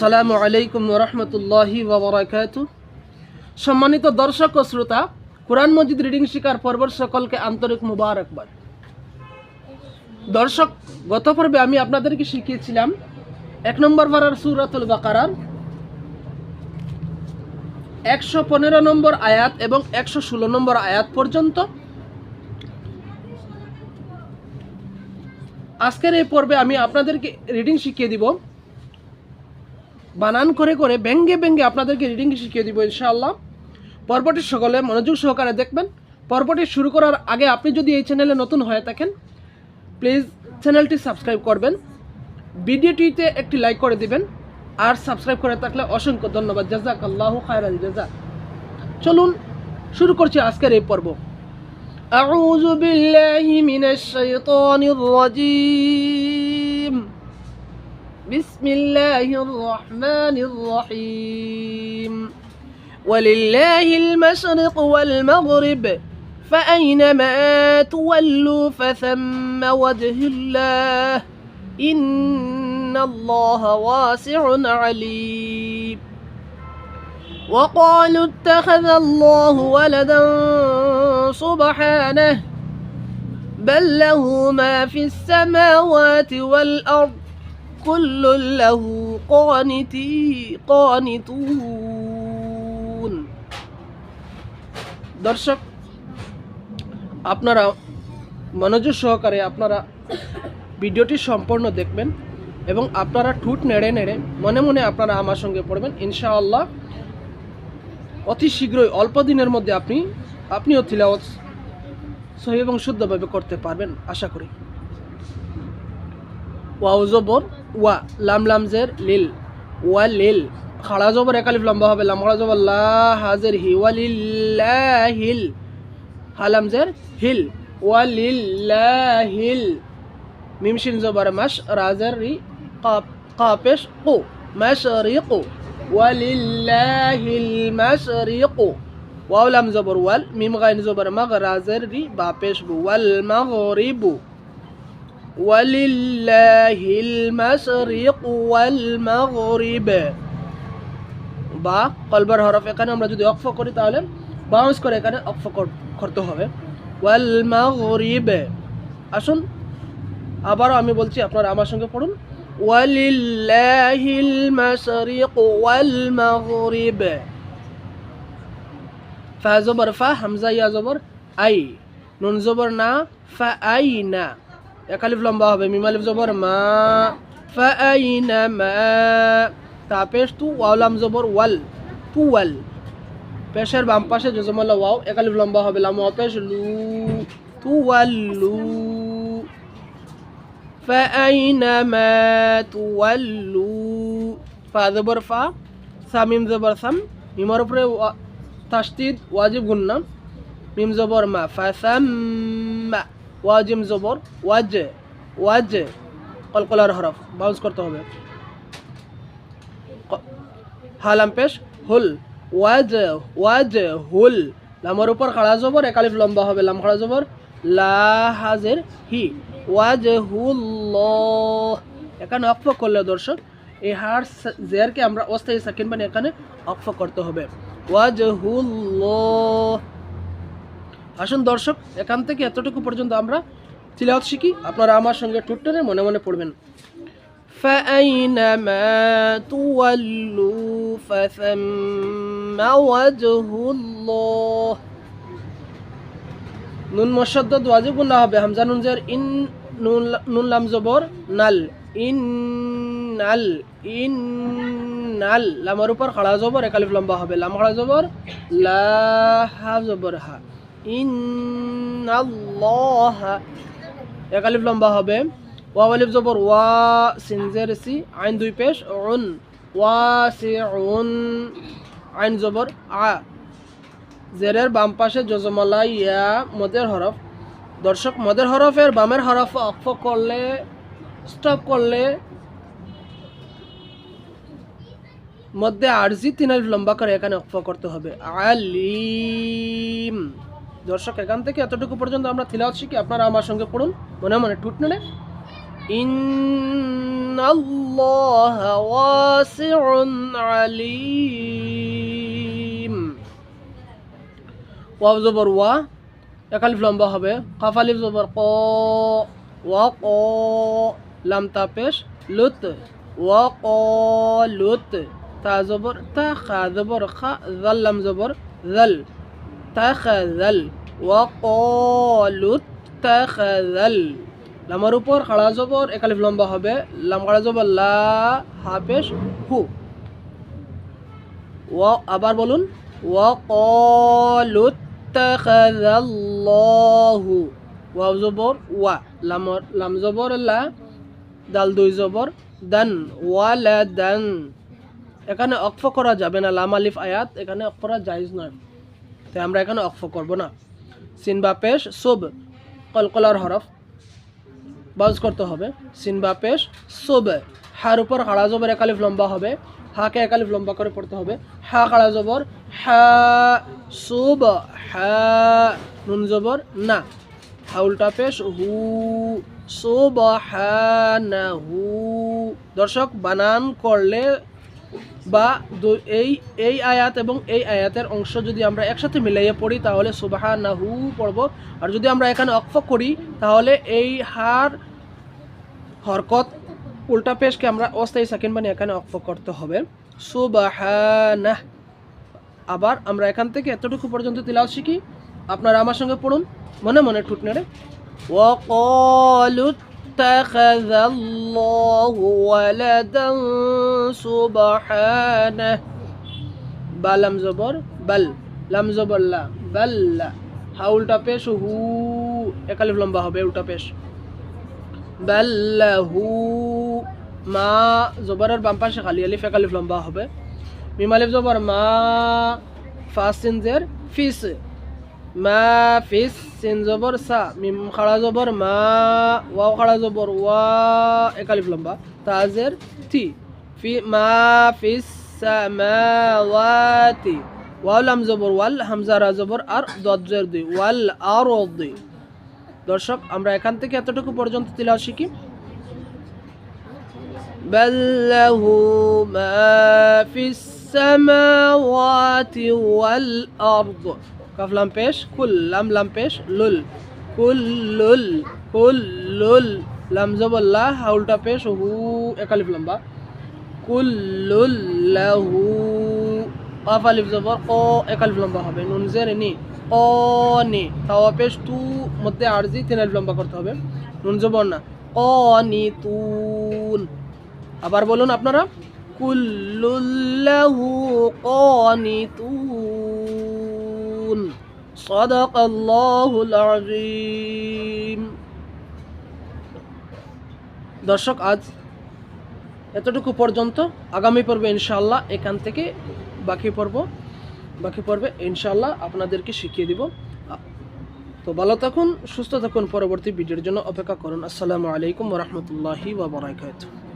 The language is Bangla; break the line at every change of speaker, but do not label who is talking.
সালামু আলাইকুম রহমতুল্লাহি সম্মানিত দর্শক ও শ্রোতা, কোরআন মজিদ রিডিং শিকার পর্বর সকলকে আন্তরিক মুবারকবাদ। দর্শক, গত পর্বে আমি আপনাদেরকে শিখিয়েছিলাম এক নম্বর পারার সুরাতুল বাকারার একশো পনেরো নম্বর আয়াত এবং একশো ষোলো নম্বর আয়াত পর্যন্ত। আজকের এই পর্বে আমি আপনাদেরকে রিডিং শিখিয়ে দিব। বানান করে করে ব্যঙ্গে ব্যঙ্গে আপনাদেরকে রিডিং শিখিয়ে দিব ইনশাআল্লাহ পর্বটি সকলে মনোযোগ সহকারে দেখবেন পর্বটি শুরু করার আগে আপনি যদি এই চ্যানেলে নতুন হয়ে থাকেন প্লিজ চ্যানেলটি সাবস্ক্রাইব করবেন ভিডিওটিতে একটি লাইক করে দিবেন আর সাবস্ক্রাইব করে থাকলে অসংখ্য ধন্যবাদ জাজাক আল্লাহ খায়রাল জাজা চলুন শুরু করছি আজকের এই পর্ব أعوذ بالله من الشيطان الرجيم بسم الله الرحمن الرحيم. ولله المشرق والمغرب فأينما تولوا فثم وجه الله. إن الله واسع عليم. وقالوا اتخذ الله ولدا سبحانه بل له ما في السماوات والأرض. كل له قانتي قانتون দর্শক আপনারা মনোযোগ সহকারে আপনারা ভিডিওটি সম্পূর্ণ দেখবেন এবং আপনারা ঠুট নেড়ে নেড়ে মনে মনে আপনারা আমার সঙ্গে পড়বেন ইনশাআল্লাহ অতি শীঘ্রই অল্প দিনের মধ্যে আপনি আপনিও তিলাওয়াত সহি এবং শুদ্ধভাবে করতে পারবেন আশা করি ওয়াও জবর ওয়া লাম লামজের লিল ওয়া লিল খাড়া জবর একালিফ লম্বা হবে লাম খাড়া জবর লা হাজের হি ওয়া লিল্লাহিল হালামজের হিল ওয়া লিল্লাহিল মিমশিন জবর মাস রাজের রি কাপ কাপেশ কো মাশরিকু ولله المشرق واو لام زبر وال ميم غين زبر مغ رازر ري با پیش بو والمغرب ولله المشرق والمغرب বা কলবার হরফ এখানে আমরা যদি অক্ফ করি তাহলে বাউন্স করে এখানে অক্ফ করতে হবে ওয়াল মাগরিব আসুন আবারও আমি বলছি আপনারা আমার সঙ্গে পড়ুন ولله المشرق والمغرب ফা জবর ফা হামজা ইয়া জবর আই নুন জবর না ফা আই না একালিফ লম্বা হবে মিমালিফ জবর মা ফা আই না মা তা পেশ তু ওয়ালাম জবর ওয়াল তু ওয়াল পেশের বাম পাশে জজমালা ওয়াও একালিফ লম্বা হবে লাম ওয়া পেশ লু তু ওয়াল লু فأينما تولوا فا زبر فا সামিম জবর সাম মিমর উপরে তাস্তিদ ওয়াজিব গুন্না মিম জবর মা ফাসাম্মা ওয়াজিম জবর, ওয়াজ ওয়াজ কলকলার হরফ বাউন্স করতে হবে। হালাম পেশ, হুল, ওয়াজ ওয়াজ, হুল। লামর উপর খাড়া জবর একালিফ লম্বা হবে, লাম খাড়া জবর। লা হাজের হি ওয়াজহুল্লাহ এখানে অক্ফ করলে দর্শক এই হার জেরকে আমরা অস্থায়ী সেকেন্ড মানে এখানে অক্ফ করতে হবে। ওয়াজহুল্লাহ আসুন দর্শক এখান থেকে এতটুকু পর্যন্ত আমরা তিলাওয়াত শিখি আপনারা আমার সঙ্গে টুটনে মনে মনে পড়বেন فأينما تولوا فثم وجه الله নুন মশদ্দদ ওয়াজিব গুন্না হবে হামজা নুন জের ইন নুন নুন লাম জবর নাল ইন নাল ইন নাল লামের উপর খাড়া জবর একালিফ লম্বা হবে লাম খাড়া জবর লা হা জবর হা ইন আল্লাহ একালিফ লম্বা হবে। ওয়া আলিফ জবর ওয়া সিনজের সি, আইন দুই পেশ, উন ওয়া সি উন আইন জবর, আ। জেরের বাম পাশে যজমালা ইয়া, মদের হরফ। দর্শক, মদের হরফের বামের হরফ অক্ষ করলে, স্টপ করলে, মধ্যে আরজি তিন আলিফ লম্বা করে এখানে অক্ষ করতে হবে। আলিম। দর্শক, এখান থেকে এতটুকু পর্যন্ত আমরা থিলা থিলাওয়াত কি? আপনারা আমার সঙ্গে পড়ুন, মনে মনে টুট নেলে। ওয়াব জবর ওয়া। একালিফ লম্বা হবে। কাফালিফ জবর ক। ওয়া ক। লাম তাপেশ লুত। ওয়া ক। লুত। তা জবর। তা খা জবর। খা জাল লাম জবর। জল। তা খা জাল। ওয়াকলুত তাখাজাল লামার উপর খাড়া জবর একালিফ লম্বা হবে। লাম খাড়া জবর লা হাফেশ হু। ও আবার বলুন। ওয়াকলুত তাখাজাল্লাহু ওয়াও জবর, ওয়া। লামর লাম জবর লা, দাল দুই জবর। দান ওয়ালা দান এখানে অক্ফ করা যাবে না, লাম আলিফ আয়াত। এখানে অক্ফ করা জায়জ নয়। তাই আমরা এখানে অক্ফ করব না। সিন বা পেশ সুব, কলকলার হরফ। বাউজ করতে হবে। সিন বা পেশ সুব, হার উপর হাড়া জবর একালিফ লম্বা হবে। হাকে একালিফ লম্বা করে পড়তে হবে। হা কাড়া জবর, হা সুব, হা নুন জবর, না। হা উল্টা পেশ, হু সুব, হা না হু। দর্শক, বানান করলে বা এই এই আয়াত এবং এই আয়াতের অংশ যদি আমরা একসাথে মিলাইয়ে পড়ি, তাহলে সুবাহা নাহু পড়ব। আর যদি আমরা এখানে অক্ষ করি, তাহলে এই হার, হরকত উল্টা পেশকে আমরা অস্থায়ী সেকেন্ড মানে এখানে অক্ষ করতে হবে। সুবাহানাহ। আবার আমরা এখান থেকে এতটুকু পর্যন্ত তিলাও শিখি। আপনারা আমার সঙ্গে পড়ুন। মনে মনে ঠুট ও ওয়াকলুত اتخذ الله ولدا سبحانه বালাম জবর বাল লাম জবর লা বাল্লা হা উল্টা পেশ হু একালিফ লম্বা হবে উল্টা পেশ বাল্লাহু মা জবরের বাম পাশে খালি আলিফ একালিফ লম্বা হবে মিম আলিফ জবর মা ফাস সিন জের ফিস মা ফিস সিন জবর সা মিম খাড়া জবর মা ওয়াও খাড়া জবর ওয়া একালিফ লম্বা তাজের তি ফি মা ফিস সামাওয়াতি ওয়াও লাম জবর ওয়াল হামজা রা জবর আর দজ্জের দুই ওয়াল আর দুই দর্শক আমরা এখান থেকে এতটুকু পর্যন্ত তিলাওয়াত শিখি بل له ما في السماوات والأرض কফ লাম পেশ কুল লাম লাম পেশ, লুল। কুল লুল কুল লুল। লাম জবল্লা হাউলটা পেশ, হু, একালিফ লম্বা। কুল লুল লাহু কফ আলিফ জবর ক একালিফ লম্বা হবে। নুন জের নি ক নি। তাওয়া পেশ, তু, মধ্যে আরজি তিন আলিফ লম্বা করতে হবে। নুন জবর না ক নি তুন আবার বলুন আপনারা কুল্লুল্লাহু ক নি তুন রাসূল দর্শক, আজ এতটুকু পর্যন্ত। আগামী পর্বে ইনশাআল্লাহ এখান থেকে বাকি পর্ব, বাকি পর্বে ইনশাআল্লাহ আপনাদেরকে শিখিয়ে দিব। তো ভালো থাকুন, সুস্থ থাকুন, পরবর্তী ভিডিওর জন্য অপেক্ষা করুন। আসসালামু আলাইকুম রহমতুল্লাহি বাবরাকাতুহ